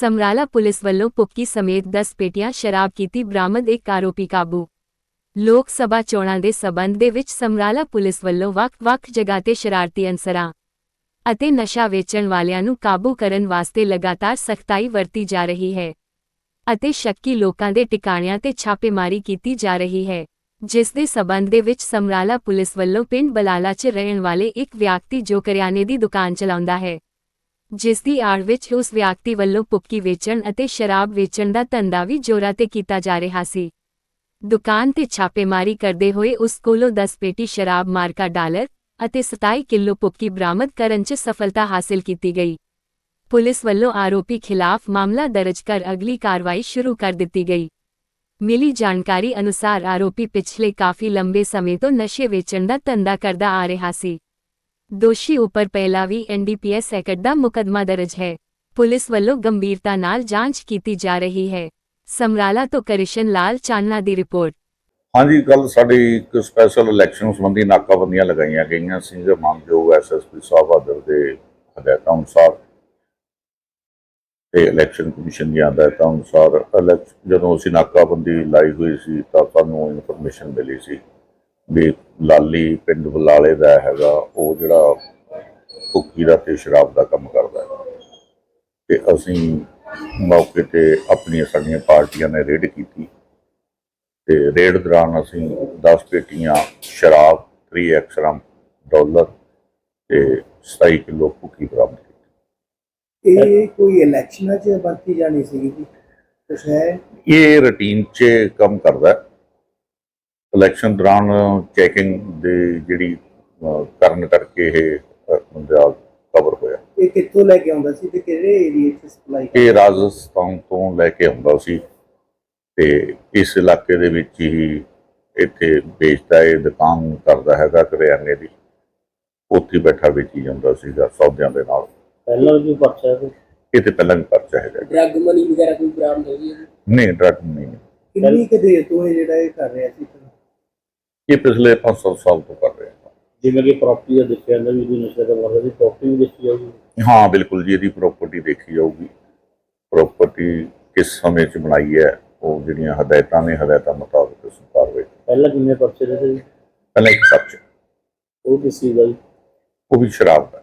Samrala police ਵੱਲੋਂ ਪੁੱਕੀ ਸਮੇਤ 10 ਪੇਟੀਆਂ ਸ਼ਰਾਬ ਕੀਤੀ ਬਰਾਮਦ ਇੱਕ ਆਰੋਪੀ ਕਾਬੂ। ਲੋਕ ਸਭਾ ਚੋਣਾਂ ਦੇ ਸਬੰਧ ਦੇ ਵਿੱਚ ਸਮਰਾਲਾ ਪੁਲਿਸ ਵੱਲੋਂ ਵੱਖ-ਵੱਖ ਜਗ੍ਹਾ ਤੇ ਸ਼ਰਾਰਤੀ ਅਨਸਰਾਂ ਅਤੇ ਨਸ਼ਾ ਵੇਚਣ ਵਾਲਿਆਂ ਨੂੰ ਕਾਬੂ ਕਰਨ ਵਾਸਤੇ ਲਗਾਤਾਰ ਸਖਤਾਈ ਵਰਤੀ ਜਾ ਰਹੀ ਹੈ ਅਤੇ ਸ਼ੱਕੀ ਲੋਕਾਂ ਦੇ ਟਿਕਾਣਿਆਂ ਤੇ ਛਾਪੇਮਾਰੀ ਕੀਤੀ ਜਾ ਰਹੀ ਹੈ, ਜਿਸ ਦੇ ਸਬੰਧ ਦੇ ਵਿੱਚ ਸਮਰਾਲਾ ਪੁਲਿਸ ਵੱਲੋਂ ਪਿੰਡ ਬਲਾਲਾ 'ਚ ਰਹਿਣ ਵਾਲੇ ਇੱਕ ਵਿਅਕਤੀ ਜੋ ਕਰਿਆਨੇ ਦੀ ਦੁਕਾਨ ਚਲਾਉਂਦਾ ਹੈ। ਜਿਸ ਦੀ ਆੜ ਵਿੱਚ ਉਸ ਵਿਅਕਤੀ ਵੱਲੋਂ ਪੁੱਕੀ ਵੇਚਣ ਅਤੇ ਸ਼ਰਾਬ ਵੇਚਣ ਦਾ ਧੰਦਾ ਵੀ ਜੋਰਾ ਤੇ ਕੀਤਾ ਜਾ ਰਿਹਾ ਸੀ। ਦੁਕਾਨ ਤੇ ਛਾਪੇਮਾਰੀ ਕਰਦੇ ਹੋਏ ਉਸ ਕੋਲੋਂ 10 ਪੇਟੀ ਸ਼ਰਾਬ ਮਾਰਕਾ ਡਾਲਰ ਅਤੇ 27 ਕਿਲੋ ਪੁੱਕੀ ਬਰਾਮਦ ਕਰਨ 'ਚ ਸਫਲਤਾ ਹਾਸਲ ਕੀਤੀ ਗਈ। ਪੁਲਿਸ ਵੱਲੋਂ ਆਰੋਪੀ ਖਿਲਾਫ ਮਾਮਲਾ ਦਰਜ ਕਰ ਅਗਲੀ ਕਾਰਵਾਈ ਸ਼ੁਰੂ ਕਰ ਦਿੱਤੀ ਗਈ। ਮਿਲੀ ਜਾਣਕਾਰੀ ਅਨੁਸਾਰ ਆਰੋਪੀ ਪਿਛਲੇ ਕਾਫੀ ਲੰਬੇ ਸਮੇਂ ਤੋਂ ਨਸ਼ੇ ਵੇਚਣ ਦਾ ਧੰਦਾ ਕਰਦਾ ਆ ਰਿਹਾ ਸੀ। ਦੋਸ਼ੀ ਉੱਪਰ ਪਹਿਲਾਂ ਵੀ ਐਨਡੀਪੀਐਸ ਐਕਟ ਦਾ ਮੁਕੱਦਮਾ ਦਰਜ ਹੈ। ਪੁਲਿਸ ਵੱਲੋਂ ਗੰਭੀਰਤਾ ਨਾਲ ਜਾਂਚ ਕੀਤੀ ਜਾ ਰਹੀ ਹੈ। ਸਮਰਾਲਾ ਤੋਂ ਕ੍ਰਿਸ਼ਨ ਲਾਲ ਚਾਨਣਾ ਦੀ ਰਿਪੋਰਟ। ਹਾਂਜੀ ਕੱਲ ਸਾਡੀ ਇੱਕ ਸਪੈਸ਼ਲ ਇਲੈਕਸ਼ਨ ਸੰਬੰਧੀ ਨਾਕਾਬੰਦੀਆਂ ਲਗਾਈਆਂ ਗਈਆਂ ਸੀ, ਜੋ ਮਾਨਯੋਗ ਐਸਐਸਪੀ ਸਾਹਿਬ ਆਦਰ ਦੇ ਹਦਾਇਤਾਂ ਅਨੁਸਾਰ ਤੇ ਇਲੈਕਸ਼ਨ ਕਮਿਸ਼ਨ ਦੀਆਂ ਹਦਾਇਤਾਂ ਅਨੁਸਾਰ ਜਦੋਂ ਅਸੀਂ ਨਾਕਾਬੰਦੀ ਲਾਈ ਹੋਈ ਸੀ ਤਾਂ ਸਾਨੂੰ ਇਨਫੋਰਮੇਸ਼ਨ ਮਿਲੀ ਸੀ। ਵੀ ਲਾਲੀ ਪਿੰਡ ਬਲਾਲੇ ਦਾ ਹੈਗਾ ਉਹ ਜਿਹੜਾ ਭੁੱਕੀ ਦਾ ਤੇ ਸ਼ਰਾਬ ਦਾ ਕੰਮ ਕਰਦਾ ਹੈ। ਤੇ ਅਸੀਂ ਮੌਕੇ ਤੇ ਆਪਣੀਆਂ ਸਾਡੀਆਂ ਪਾਰਟੀਆਂ ਨੇ ਰੇਡ ਕੀਤੀ। ਤੇ ਰੇਡ ਦੌਰਾਨ ਅਸੀਂ 10 ਪੇਟੀਆਂ ਸ਼ਰਾਬ 3 ਗ੍ਰਾਮ ਡਾਲਰ ਤੇ 27 ਕਿਲੋ ਭੁੱਕੀ ਬਰਾਮਦ ਕੀਤੀ। ਇਹ ਕੋਈ ਇਲੈਕਸ਼ਨਾਂ 'ਚ ਵਰਤੀ ਜਾਣੀ ਸੀਗੀ ਜੀ? ਕੁਛ ਹੈ? ਇਹ ਰੂਟੀਨ 'ਚ ਕੰਮ ਕਰਦਾ ਹੈ। ਇਲੈਕਸ਼ਨ ਦੌਰਾਨ ਚੈਕਿੰਗ ਦੇ ਜਿਹੜੀ ਕਰਨ ਕਰਕੇ ਇਹ ਬੰਦਾ ਕਵਰ ਹੋਇਆ। ਇਹ ਕਿੱਥੋਂ ਲੈ ਕੇ ਆਉਂਦਾ ਸੀ ਤੇ ਕਿਹੜੇ ਏਰੀਏ 'ਚ ਸਪਲਾਈ ਇਹ ਰਾਜਸਥਾਨ ਤੋਂ ਲੈ ਕੇ ਆਉਂਦਾ ਸੀ ਤੇ ਇਸ ਇਲਾਕੇ ਦੇ ਵਿੱਚ ਹੀ ਇੱਥੇ ਵੇਚਦਾ ਇਹ ਦੁਕਾਨ ਕਰਦਾ ਹੈਗਾ ਕਰਿਆਨੇ ਦੀ। ਉੱਥੇ ਹੀ ਬੈਠਾ ਵੇਚੀ ਜਾਂਦਾ ਸੀਗਾ ਸੌਦਿਆਂ ਦੇ ਨਾਲ। ਪਹਿਲਾਂ ਵੀ ਪਰਚਾ ਹੈ ਇਹ ਤੇ ਪਹਿਲਾਂ ਵੀ ਪਰਚਾ ਹੈਗਾ ਡਰੱਗ ਮਨੀ ਵਗੈਰਾ ਕੋਈ ਬਰਾਮਦ ਹੋਈ ਹੈ? ਨਹੀਂ ਡਰਗ ਨਹੀਂ। ਕਿੰਨੀ ਕੁ ਦੇਰ ਤੋਂ ਇਹ ਜਿਹੜਾ ਇਹ ਕਰ ਰਿਹਾ ਸੀ? ਇਹ ਪਿਛਲੇ 500 ਸਾਲ ਤੋਂ ਕਰ ਰਹੇ ਹਾਂ। ਜਿਵੇਂ ਕਿ ਪ੍ਰਾਪਰਟੀ ਦਾ ਦੇਖਿਆ ਜਾਂਦਾ ਵੀ ਕੋਈ ਨਸ਼ਾ ਦਾ ਮਰਦਾ ਦੀ ਪ੍ਰਾਪਰਟੀ ਵੀ ਦੇਖੀ ਜਾਊਗੀ। ਹਾਂ ਬਿਲਕੁਲ ਜੀ ਇਹਦੀ ਪ੍ਰਾਪਰਟੀ ਦੇਖੀ ਜਾਊਗੀ। ਪ੍ਰਾਪਰਟੀ ਕਿਸ ਸਮੇਂ 'ਚ ਬਣਾਈ ਹੈ ਉਹ ਜਿਹੜੀਆਂ ਹਦਾਇਤਾਂ ਨੇ ਹਦਾਇਤਾਂ ਮੁਤਾਬਕ ਅਸੀਂ ਕਾਰਵਾਈ ਪਹਿਲਾਂ ਕਿੰਨੇ ਪਰਚੇ ਦੇ ਸੀ ਪਹਿਲਾਂ ਇੱਕ ਪਰਚਾ। ਉਹ ਕਿਸ ਚੀਜ਼ ਦਾ ਜੀ? ਉਹ ਵੀ ਸ਼ਰਾਬ ਦਾ।